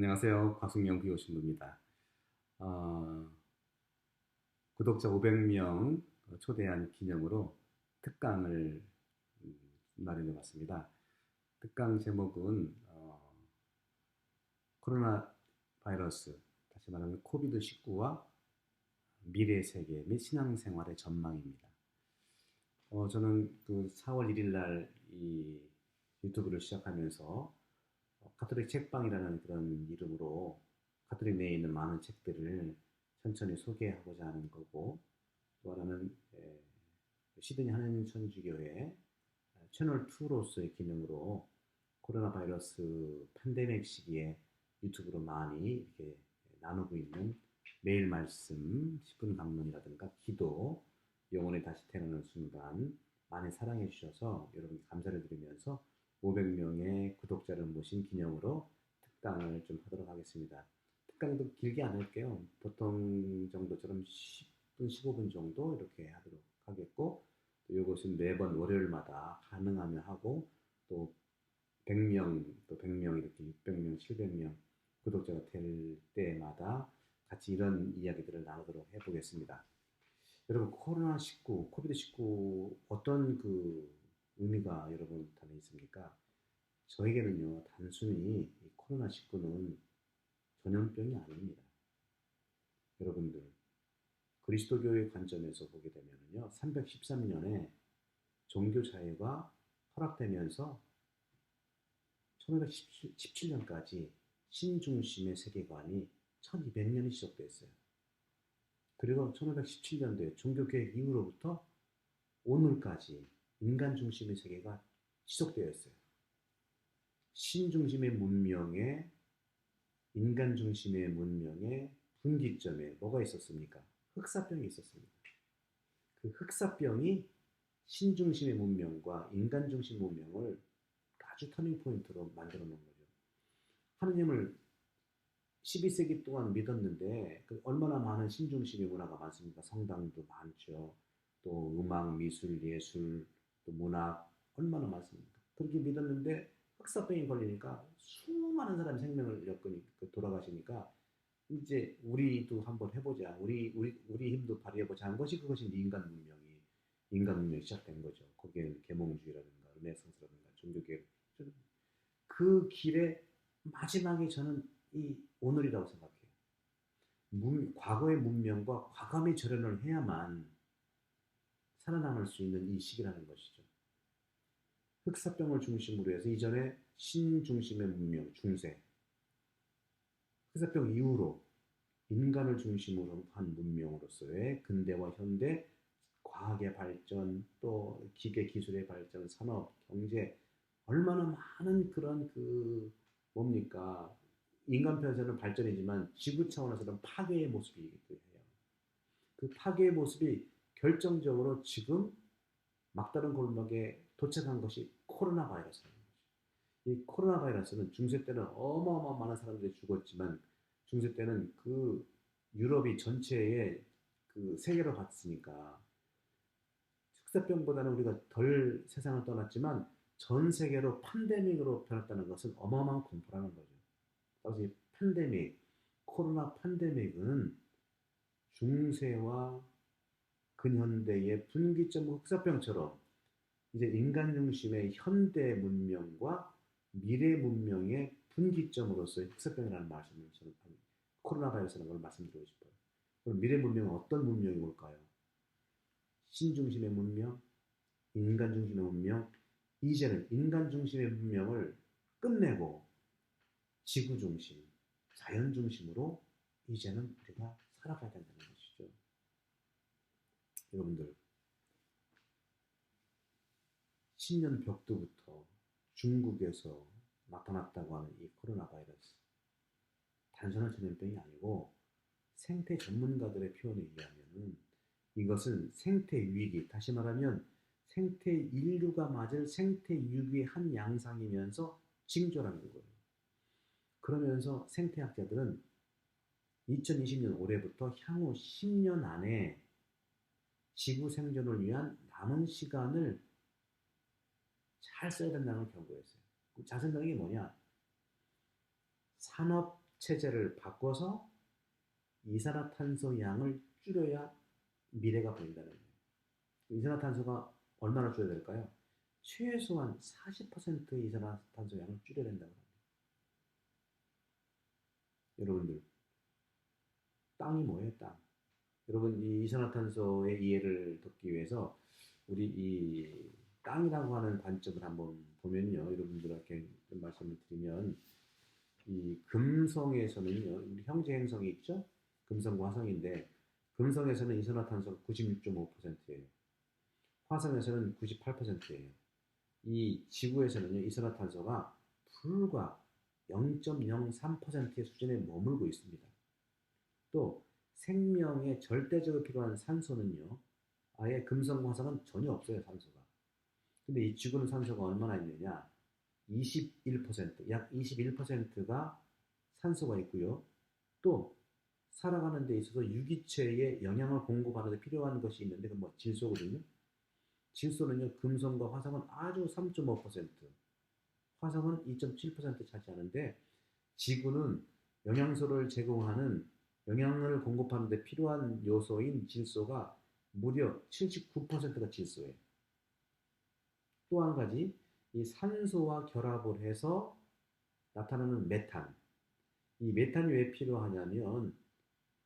안녕하세요. 과승영 비오신부입니다. 어, 구독자 500명 초대한 기념으로 특강을 음, 마련해 봤습니다. 특강 제목은 어, 코로나 바이러스, 다시 말하면 코비드 19와 미래 세계 및 신앙생활의 전망입니다. 어, 저는 그 4월 1일 날 이 유튜브를 시작하면서 카톨릭 책방이라는 그런 이름으로 카톨릭 내에 있는 많은 책들을 천천히 소개하고자 하는 거고 또 하나는 시드니 한인천주교회 채널 2로서의 기능으로 코로나 바이러스 팬데믹 시기에 유튜브로 많이 이렇게 나누고 있는 매일 말씀 10분 강론이라든가 기도 영혼에 다시 태어나는 순간 많이 사랑해 주셔서 여러분 감사를 드리면서 500명의 구독자를 모신 기념으로 특강을 좀 하도록 하겠습니다. 특강도 길게 안 할게요. 보통 정도처럼 10분, 15분 정도 이렇게 하도록 하겠고, 이것은 매번 월요일마다 가능하면 하고, 또 100명, 또 100명, 이렇게 600명, 700명 구독자가 될 때마다 같이 이런 이야기들을 나누도록 해보겠습니다. 여러분, 코로나 19, 코비드 19 어떤 그 의미가 여러분 단에 있습니까? 저에게는요, 단순히 이 코로나19는 전염병이 아닙니다. 여러분들, 그리스도교의 관점에서 보게 되면요, 313년에 종교 자유가 허락되면서 1517년까지 신중심의 세계관이 1200년이 지속됐어요. 그리고 1517년도에 종교개혁 이후로부터 오늘까지 인간 중심의 세계가 지속되어 있어요. 신 중심의 문명에 인간 중심의 문명의 분기점에 뭐가 있었습니까? 흑사병이 있었습니다. 그 흑사병이 신 중심의 문명과 인간 중심 문명을 아주 터닝 포인트로 만들어 놓은 거죠. 하느님을 12세기 동안 믿었는데 그 얼마나 많은 신중심의 문화가 많습니까? 성당도 많죠. 또 음악, 미술, 예술, 또 문학 얼마나 많습니까? 그렇게 믿었는데 흑사병이 걸리니까 수많은 사람이 생명을 엮으니 그 돌아가시니까 이제 우리도 한번 해보자. 우리 우리 우리 힘도 발휘해보자 한 것이 그것이 인간 문명이 인간 문명이 시작된 거죠. 거기에는 계몽주의라든가 르네상스라든가 종교개혁 그 길의 마지막에 저는 이 오늘이라고 생각해요. 문, 과거의 문명과 과감히 절연을 해야만 살아남을 수 있는 이 시기라는 것이죠. 흑사병을 중심으로 해서 이전에 신중심의 문명, 중세, 흑사병 이후로 인간을 중심으로 한 문명으로서의 근대와 현대, 과학의 발전, 또 기계 기술의 발전, 산업, 경제, 얼마나 많은 그런 그 뭡니까 인간 편에서는 발전이지만 지구 차원에서는 파괴의 모습이기도 해요. 그 파괴의 모습이 결정적으로 지금 막다른 골목에 도착한 것이 코로나 바이러스라는 거죠. 이 코로나 바이러스는 중세 때는 어마어마 많은 사람들이 죽었지만 중세 때는 그 유럽이 전체에 그 세계로 봤으니까 흑사병보다는 우리가 덜 세상을 떠났지만 전 세계로 팬데믹으로 변했다는 것은 어마어마한 공포라는 거죠. 그래서 이 팬데믹, 코로나 팬데믹은 중세와 근현대의 분기점 흑사병처럼 이제 인간 중심의 현대 문명과 미래 문명의 분기점으로서 흑사병이라는 말씀을 저는 코로나 바이러스라는 걸 말씀드리고 싶어요. 그럼 미래 문명은 어떤 문명이 올까요? 신 중심의 문명, 인간 중심의 문명, 이제는 인간 중심의 문명을 끝내고 지구 중심, 자연 중심으로 이제는 우리가 살아가야 것이죠. 여러분들, 신년 벽두부터 중국에서 나타났다고 하는 이 코로나 바이러스. 단순한 전염병이 아니고 생태 전문가들의 표현에 의하면 이것은 생태 위기, 다시 말하면 생태 인류가 맞을 생태 위기의 한 양상이면서 징조라는 거예요. 그러면서 생태학자들은 2020년 올해부터 향후 10년 안에 지구 생존을 위한 남은 시간을 잘 써야 된다는 걸 경고했어요. 그게 뭐냐? 산업 체제를 바꿔서 이산화탄소 양을 줄여야 미래가 보인다는 거예요. 이산화탄소가 얼마나 줄여야 될까요? 최소한 40%의 이산화탄소 양을 줄여야 된다고 합니다. 여러분들, 땅이 뭐예요, 땅? 여러분, 이 이산화탄소의 이해를 돕기 위해서 우리 이 땅이라고 하는 관점을 한번 보면요. 여러분들에게 좀 말씀을 드리면, 이 금성에서는요, 우리 형제 행성이 있죠? 금성과 화성인데, 금성에서는 이산화탄소가 96.5%예요. 화성에서는 98%예요. 이 지구에서는요, 이산화탄소가 불과 0.03%의 수준에 머물고 있습니다. 또 생명에 절대적으로 필요한 산소는요, 아예 금성 화성은 전혀 없어요, 산소가. 근데 이 지구는 산소가 얼마나 있느냐? 21%, 약 21%가 산소가 있고요. 또 살아가는 데 있어서 유기체에 영양을 공급하는 데 필요한 것이 있는데 그뭐 질소거든요. 질소는요, 금성과 화성은 아주 3.5%, 화성은 2.7% 차지하는데 지구는 영양소를 제공하는 영양을 공급하는 데 필요한 요소인 질소가 무려 79%가 질소예요. 또 한 가지 이 산소와 결합을 해서 나타나는 메탄. 이 메탄이 왜 필요하냐면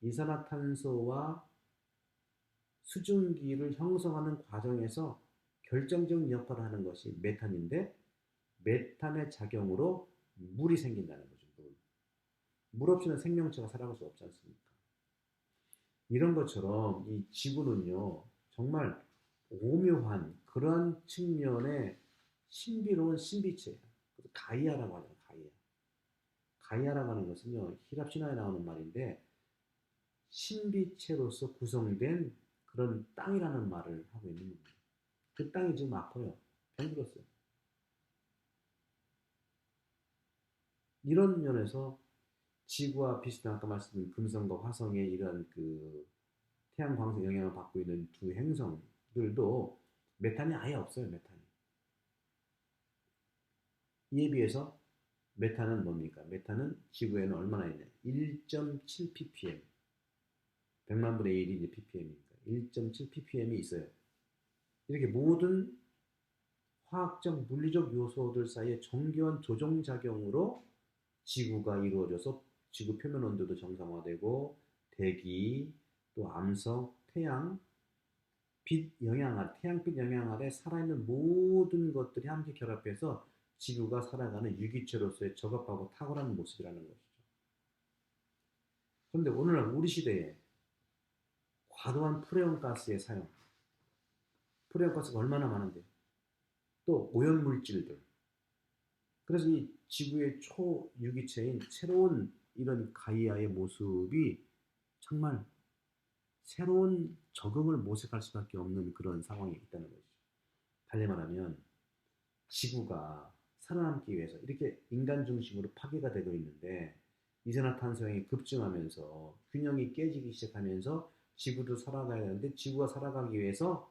이산화탄소와 수증기를 형성하는 과정에서 결정적인 역할을 하는 것이 메탄인데 메탄의 작용으로 물이 생긴다는. 물. 물 없이는 생명체가 살아갈 수 없지 않습니까? 이런 것처럼 이 지구는요, 정말 오묘한 그러한 측면의 신비로운 신비체예요. 가이아라고 하죠, 가이아. 가이아라고 하는 것은요, 히랍 신화에 나오는 말인데, 신비체로서 구성된 그런 땅이라는 말을 하고 있는 겁니다. 그 땅이 지금 아파요. 병들었어요. 이런 면에서 지구와 비슷한 아까 말씀드린 금성과 화성의 이런 그 태양 광선 영향을 받고 있는 두 행성들도 메탄이 아예 없어요. 메탄이. 이에 비해서 메탄은 뭡니까? 메탄은 지구에는 얼마나 있냐? 1.7 ppm. 100만 분의 1이 이제 ppm이니까 1.7 ppm이 있어요. 이렇게 모든 화학적 물리적 요소들 사이의 정교한 조정 작용으로 지구가 이루어져서 지구 표면 온도도 정상화되고 대기 또 암석, 태양, 빛 영향 태양빛 영향 아래 살아있는 모든 것들이 함께 결합해서 지구가 살아가는 유기체로서의 적합하고 탁월한 모습이라는 것이죠. 그런데 오늘날 우리 시대에 과도한 프레온 가스의 사용, 프레온 가스가 얼마나 많은데, 또 오염 물질들. 그래서 이 지구의 초유기체인 새로운 이런 가이아의 모습이 정말 새로운 적응을 모색할 수밖에 없는 그런 상황이 있다는 것이죠. 달리 말하면 지구가 살아남기 위해서 이렇게 인간 중심으로 파괴가 되고 있는데 이산화탄소량이 급증하면서 균형이 깨지기 시작하면서 지구도 살아가야 되는데 지구가 살아가기 위해서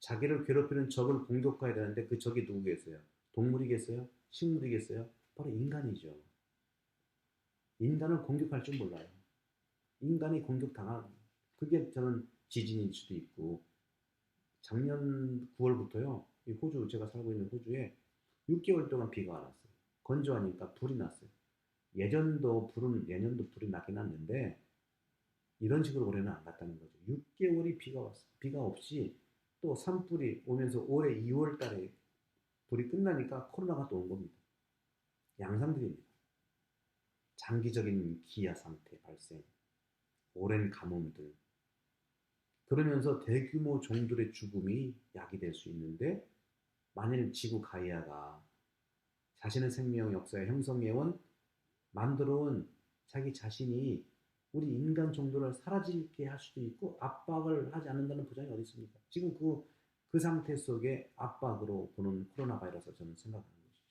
자기를 괴롭히는 적을 공격해야 되는데 그 적이 누구겠어요? 동물이겠어요? 식물이겠어요? 바로 인간이죠. 인간을 공격할 줄 몰라요. 인간이 공격당한 그게 저는 지진일 수도 있고 작년 9월부터요. 이 호주 제가 살고 있는 호주에 6개월 동안 비가 안 왔어요. 건조하니까 불이 났어요. 예전도 불은 예년도 불이 나긴 났는데 이런 식으로 올해는 안 갔다는 거죠. 6개월이 비가 왔어요. 비가 없이 또 산불이 오면서 올해 2월 달에 불이 끝나니까 코로나가 또 온 겁니다. 양상들입니다. 장기적인 기아 상태 발생, 오랜 가뭄들, 그러면서 대규모 종들의 죽음이 야기될 수 있는데 만일 지구 가이아가 자신의 생명 역사에 형성해온 만들어온 자기 자신이 우리 인간 정도를 사라지게 할 수도 있고 압박을 하지 않는다는 보장이 어디 있습니까? 지금 그, 그 상태 속에 압박으로 보는 코로나 바이러스 저는 생각하는 것이죠.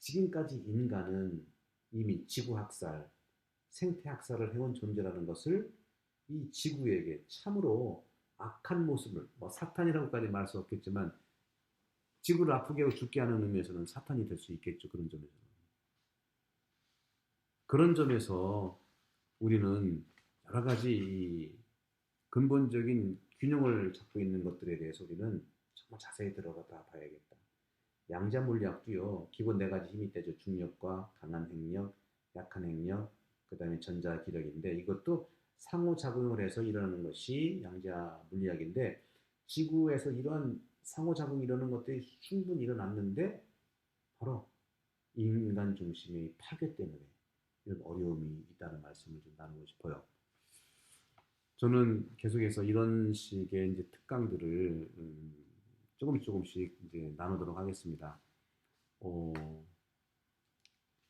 지금까지 인간은 이미 지구 학살, 생태 학살을 해온 존재라는 것을 이 지구에게 참으로 악한 모습을, 뭐 사탄이라고까지 말할 수 없겠지만 지구를 아프게 하고 죽게 하는 의미에서는 사탄이 될 수 있겠죠. 그런 점에서는. 그런 점에서 우리는 여러 가지 이 근본적인 균형을 잡고 있는 것들에 대해서 우리는 정말 자세히 들어가다 봐야겠다. 양자 물리학도요. 기본 네 가지 힘이 되죠. 중력과 강한 핵력, 약한 핵력, 그 다음에 전자 기력인데 이것도 상호작용을 해서 일어나는 것이 양자 물리학인데 지구에서 이러한 상호작용이 일어나는 것들이 충분히 일어났는데 바로 인간 중심의 파괴 때문에 이런 어려움이 있다는 말씀을 좀 나누고 싶어요. 저는 계속해서 이런 식의 이제 특강들을 음, 조금씩 조금씩 이제 나누도록 하겠습니다. 어,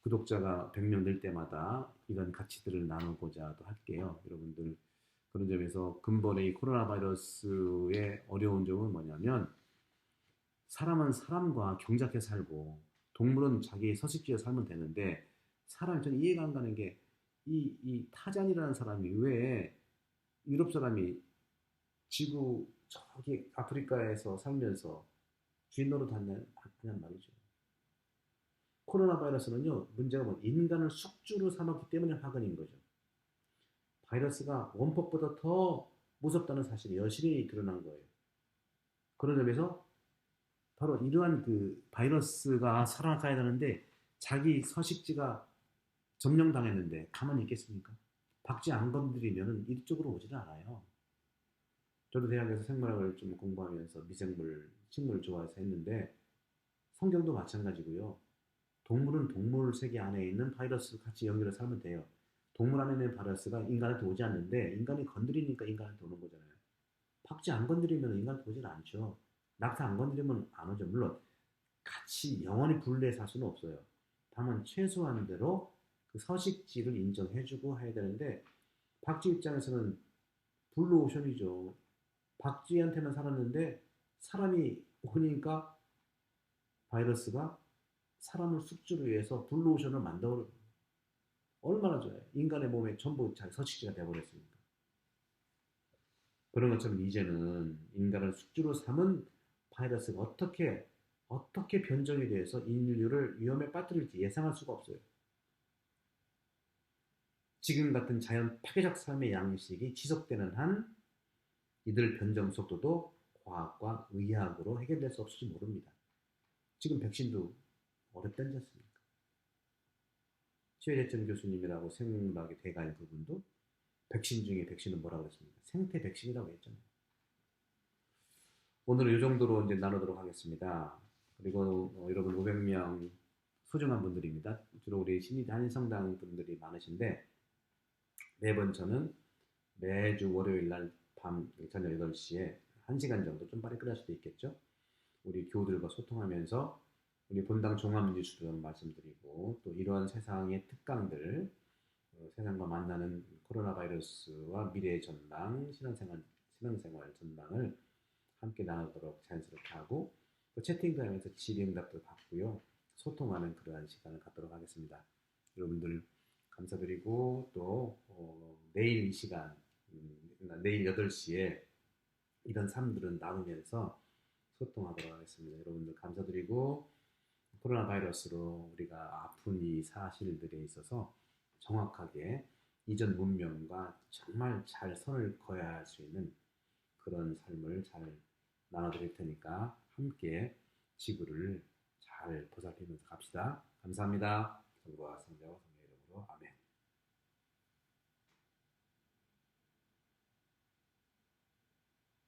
구독자가 100명 될 때마다 이런 가치들을 나누고자 도 할게요. 여러분들 그런 점에서 근본의 이 코로나 바이러스의 어려운 점은 뭐냐면 사람은 사람과 경작해 살고 동물은 자기 서식지에 살면 되는데 사람이 저는 이해가 안 가는 게 이 이 타잔이라는 사람이 왜 유럽 사람이 지구 저기 아프리카에서 살면서 주인 노릇 하냐, 하냔 말이죠. 코로나 바이러스는요, 문제가 뭐 인간을 숙주로 삼았기 때문에 화근인 거죠. 바이러스가 원폭보다 더 무섭다는 사실이 여실히 드러난 거예요. 그런 점에서 바로 이러한 그 바이러스가 살아가야 되는데 자기 서식지가 점령당했는데 가만히 있겠습니까? 박쥐 안 건드리면 이쪽으로 오지는 않아요. 저도 대학에서 생물학을 좀 공부하면서 미생물, 식물을 좋아해서 했는데 성경도 마찬가지고요. 동물은 동물 세계 안에 있는 바이러스를 같이 연결해 살면 돼요. 동물 안에 있는 바이러스가 인간한테 오지 않는데 인간이 건드리니까 인간한테 오는 거잖아요. 박쥐 안 건드리면 인간한테 오지는 않죠. 낙타 안 건드리면 안 오죠. 물론 같이 영원히 분리해 살 수는 없어요. 다만 최소한대로 그 서식지를 인정해주고 해야 되는데 박쥐 입장에서는 블루오션이죠. 박쥐한테만 살았는데 사람이 오니까 바이러스가 사람을 숙주로 위해서 블루오션을 만들어 얼마나 좋아요. 인간의 몸에 전부 자기 서식지가 되어버렸습니까? 그런 것처럼 이제는 인간을 숙주로 삼은 바이러스가 어떻게 어떻게 변종이 돼서 인류를 위험에 빠뜨릴지 예상할 수가 없어요. 지금 같은 자연 파괴적 삶의 양식이 지속되는 한 이들 변종 속도도 과학과 의학으로 해결될 수 없을지 모릅니다. 지금 백신도 어렵다지 않습니까? 최재천 교수님이라고 생물학의 대가인 그분도 백신 중에 백신은 뭐라고 했습니까? 생태 백신이라고 했잖아요. 오늘은 이 정도로 이제 나누도록 하겠습니다. 그리고 어, 여러분 500명 소중한 분들입니다. 주로 우리 신이 한성당 분들이 많으신데 매번 저는 매주 월요일 날 밤 저녁 8시에 1시간 정도 좀 빨리 끝날 수도 있겠죠. 우리 교우들과 소통하면서 우리 본당 종합뉴스도 말씀드리고 또 이러한 세상의 특강들 어, 세상과 만나는 코로나 바이러스와 미래의 전망, 신앙생활, 신앙생활 전망을 함께 나누도록 자연스럽게 하고 또 채팅도 하면서 질의응답도 받고요. 소통하는 그러한 시간을 갖도록 하겠습니다. 여러분들 감사드리고 또 어, 내일 이 시간 음, 내일 8시에 이런 삶들은 나누면서 소통하도록 하겠습니다. 여러분들 감사드리고 코로나 바이러스로 우리가 아픈 이 사실들에 있어서 정확하게 이전 문명과 정말 잘 선을 그어야 할 수 있는 그런 삶을 잘 나눠드릴 테니까 함께 지구를 잘 보살피면서 갑시다. 감사합니다.